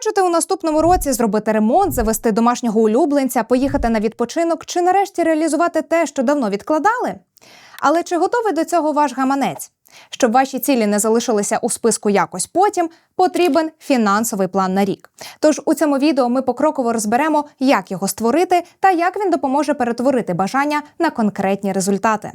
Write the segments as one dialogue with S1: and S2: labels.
S1: Хочете у наступному році зробити ремонт, завести домашнього улюбленця, поїхати на відпочинок чи нарешті реалізувати те, що давно відкладали? Але чи готовий до цього ваш гаманець? Щоб ваші цілі не залишилися у списку якось потім, потрібен фінансовий план на рік. Тож у цьому відео ми покроково розберемо, як його створити та як він допоможе перетворити бажання на конкретні результати.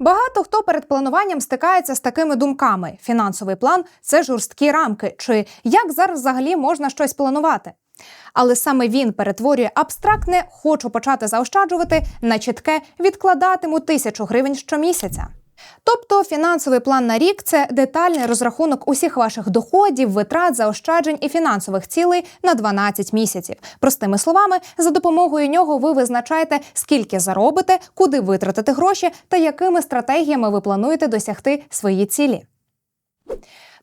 S1: Багато хто перед плануванням стикається з такими думками: фінансовий план це жорсткі рамки, чи як зараз взагалі можна щось планувати. Але саме він перетворює абстрактне хочу почати заощаджувати на чітке відкладатиму тисячу гривень щомісяця. Тобто фінансовий план на рік це детальний розрахунок усіх ваших доходів, витрат, заощаджень і фінансових цілей на 12 місяців. Простими словами, за допомогою нього ви визначаєте, скільки заробите, куди витратите гроші та якими стратегіями ви плануєте досягти свої цілі.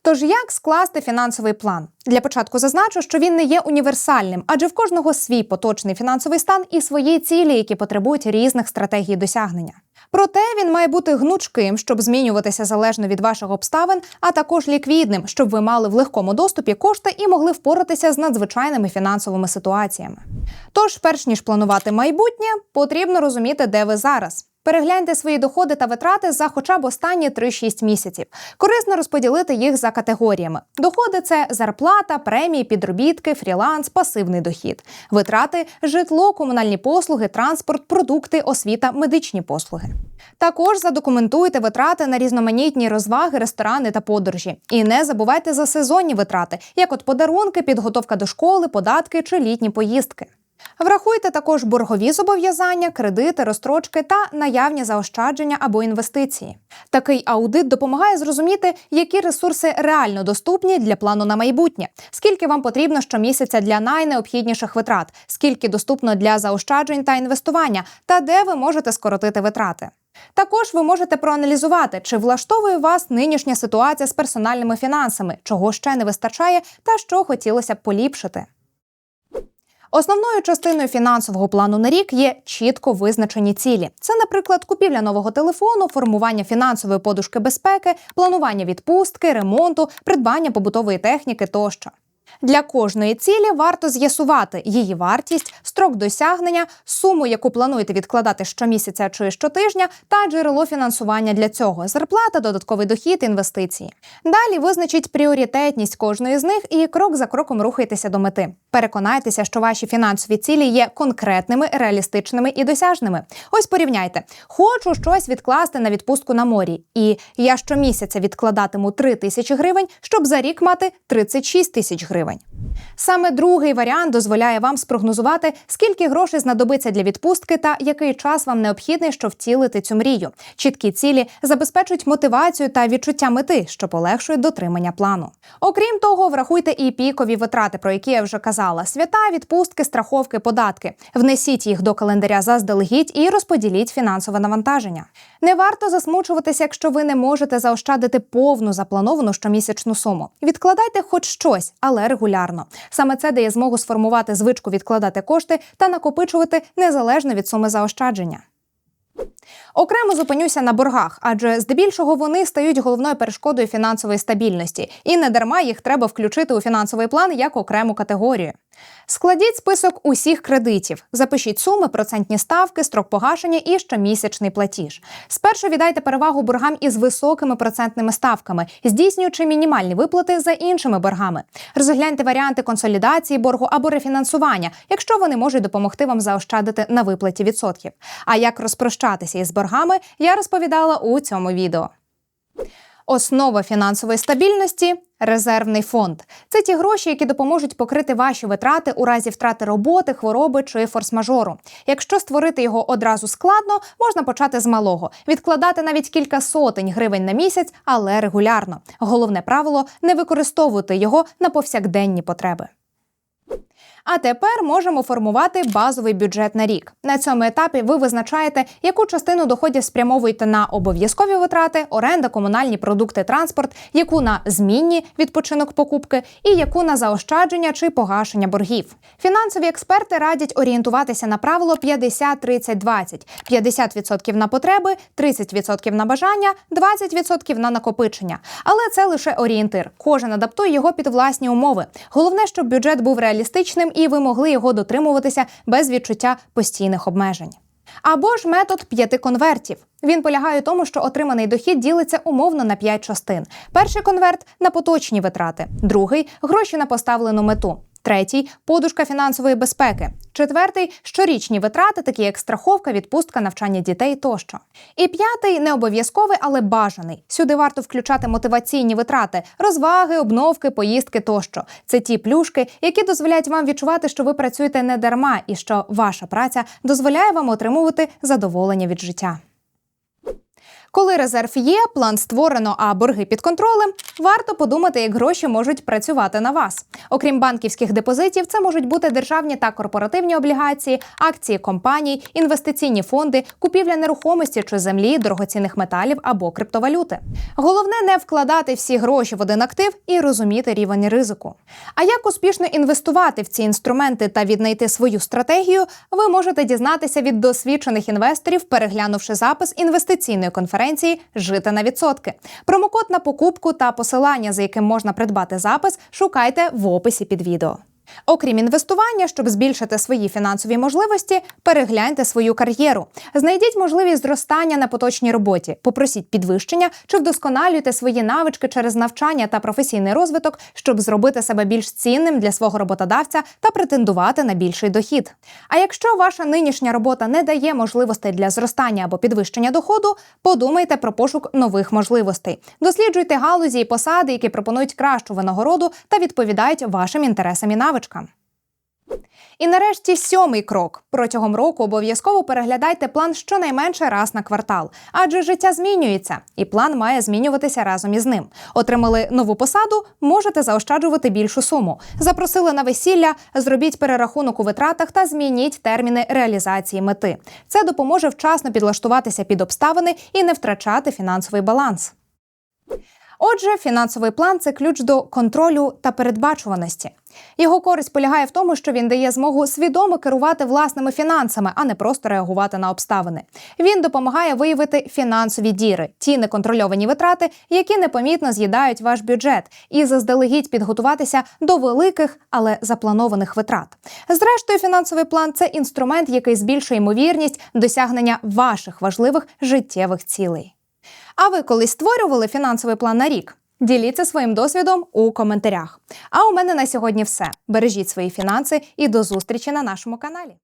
S1: Тож як скласти фінансовий план? Для початку зазначу, що він не є універсальним, адже в кожного свій поточний фінансовий стан і свої цілі, які потребують різних стратегій досягнення. Проте він має бути гнучким, щоб змінюватися залежно від ваших обставин, а також ліквідним, щоб ви мали в легкому доступі кошти і могли впоратися з надзвичайними фінансовими ситуаціями. Тож, перш ніж планувати майбутнє, потрібно розуміти, де ви зараз. Перегляньте свої доходи та витрати за хоча б останні 3-6 місяців. Корисно розподілити їх за категоріями. Доходи це зарплата, премії, підробітки, фріланс, пасивний дохід. Витрати житло, комунальні послуги, транспорт, продукти, освіта, медичні послуги. Також задокументуйте витрати на різноманітні розваги, ресторани та подорожі. І не забувайте за сезонні витрати, як от подарунки, підготовка до школи, податки чи літні поїздки. Врахуйте також боргові зобов'язання, кредити, розстрочки та наявні заощадження або інвестиції. Такий аудит допомагає зрозуміти, які ресурси реально доступні для плану на майбутнє, скільки вам потрібно щомісяця для найнеобхідніших витрат, скільки доступно для заощаджень та інвестування, та де ви можете скоротити витрати. Також ви можете проаналізувати, чи влаштовує вас нинішня ситуація з персональними фінансами, чого ще не вистачає, та що хотілося б поліпшити. Основною частиною фінансового плану на рік є чітко визначені цілі. Це, наприклад, купівля нового телефону, формування фінансової подушки безпеки, планування відпустки, ремонту, придбання побутової техніки тощо. Для кожної цілі варто з'ясувати її вартість, строк досягнення, суму, яку плануєте відкладати щомісяця чи щотижня, та джерело фінансування для цього зарплата, додатковий дохід, інвестиції. Далі визначіть пріоритетність кожної з них і крок за кроком рухайтеся до мети. Переконайтеся, що ваші фінансові цілі є конкретними, реалістичними і досяжними. Ось порівняйте: хочу щось відкласти на відпустку на морі, і я щомісяця відкладатиму 3 тисячі гривень, щоб за рік мати 36 тисяч гривень гривень. Саме другий варіант дозволяє вам спрогнозувати, скільки грошей знадобиться для відпустки та який час вам необхідний, щоб втілити цю мрію. Чіткі цілі забезпечують мотивацію та відчуття мети, що полегшують дотримання плану. Окрім того, врахуйте і пікові витрати, про які я вже казала: свята, відпустки, страховки, податки. Внесіть їх до календаря заздалегідь і розподіліть фінансове навантаження. Не варто засмучуватися, якщо ви не можете заощадити повну заплановану щомісячну суму. Відкладайте хоч щось, але регулярно. Саме це дає змогу сформувати звичку відкладати кошти та накопичувати незалежно від суми заощадження. Окремо зупинюся на боргах, адже здебільшого вони стають головною перешкодою фінансової стабільності, і не дарма їх треба включити у фінансовий план як окрему категорію. Складіть список усіх кредитів, запишіть суми, процентні ставки, строк погашення і щомісячний платіж. Спершу віддайте перевагу боргам із високими процентними ставками, здійснюючи мінімальні виплати за іншими боргами. Розгляньте варіанти консолідації боргу або рефінансування, якщо вони можуть допомогти вам заощадити на виплаті відсотків. А як розпрощатися із боргами, я розповідала у цьому відео. Основа фінансової стабільності резервний фонд. Це ті гроші, які допоможуть покрити ваші витрати у разі втрати роботи, хвороби чи форс-мажору. Якщо створити його одразу складно, можна почати з малого, відкладати навіть кілька сотень гривень на місяць, але регулярно. Головне правило не використовувати його на повсякденні потреби. А тепер можемо формувати базовий бюджет на рік. На цьому етапі ви визначаєте, яку частину доходів спрямовуєте на обов'язкові витрати, оренда, комунальні продукти, транспорт, яку на змінні відпочинок покупки, і яку на заощадження чи погашення боргів. Фінансові експерти радять орієнтуватися на правило 50-30-20. 50% на потреби, 30% на бажання, 20% на накопичення. Але це лише орієнтир. Кожен адаптує його під власні умови. Головне, щоб бюджет був реалістичним і ви могли його дотримуватися без відчуття постійних обмежень. Або ж метод п'яти конвертів. Він полягає у тому, що отриманий дохід ділиться умовно на п'ять частин. Перший конверт на поточні витрати, другий гроші на поставлену мету. Третій подушка фінансової безпеки. Четвертий щорічні витрати, такі як страховка, відпустка, навчання дітей тощо. І п'ятий не обов'язковий, але бажаний. Сюди варто включати мотиваційні витрати, розваги, обновки, поїздки тощо. Це ті плюшки, які дозволяють вам відчувати, що ви працюєте не дарма і що ваша праця дозволяє вам отримувати задоволення від життя. Коли резерв є, план створено, а борги під контролем, варто подумати, як гроші можуть працювати на вас. Окрім банківських депозитів, це можуть бути державні та корпоративні облігації, акції компаній, інвестиційні фонди, купівля нерухомості чи землі, дорогоцінних металів або криптовалюти. Головне не вкладати всі гроші в один актив і розуміти рівень ризику. А як успішно інвестувати в ці інструменти та віднайти свою стратегію, ви можете дізнатися від досвідчених інвесторів, переглянувши запис інвестиційної конференції Жити на відсотки. Промокод на покупку та посилання, за яким можна придбати запис, шукайте в описі під відео. Окрім інвестування, щоб збільшити свої фінансові можливості, перегляньте свою кар'єру. Знайдіть можливість зростання на поточній роботі, попросіть підвищення чи вдосконалюйте свої навички через навчання та професійний розвиток, щоб зробити себе більш цінним для свого роботодавця та претендувати на більший дохід. А якщо ваша нинішня робота не дає можливостей для зростання або підвищення доходу, подумайте про пошук нових можливостей. Досліджуйте галузі і посади, які пропонують кращу винагороду та відповідають вашим інтересам і навичкам. І нарешті сьомий крок. Протягом року обов'язково переглядайте план щонайменше раз на квартал, адже життя змінюється, і план має змінюватися разом із ним. Отримали нову посаду, можете заощаджувати більшу суму. Запросили на весілля, зробіть перерахунок у витратах та змініть терміни реалізації мети. Це допоможе вчасно підлаштуватися під обставини і не втрачати фінансовий баланс. Отже, фінансовий план це ключ до контролю та передбачуваності. Його користь полягає в тому, що він дає змогу свідомо керувати власними фінансами, а не просто реагувати на обставини. Він допомагає виявити фінансові діри, ті неконтрольовані витрати, які непомітно з'їдають ваш бюджет, і заздалегідь підготуватися до великих, але запланованих витрат. Зрештою, фінансовий план це інструмент, який збільшує ймовірність досягнення ваших важливих життєвих цілей. А ви колись створювали фінансовий план на рік? Діліться своїм досвідом у коментарях. А у мене на сьогодні все. Бережіть свої фінанси і до зустрічі на нашому каналі.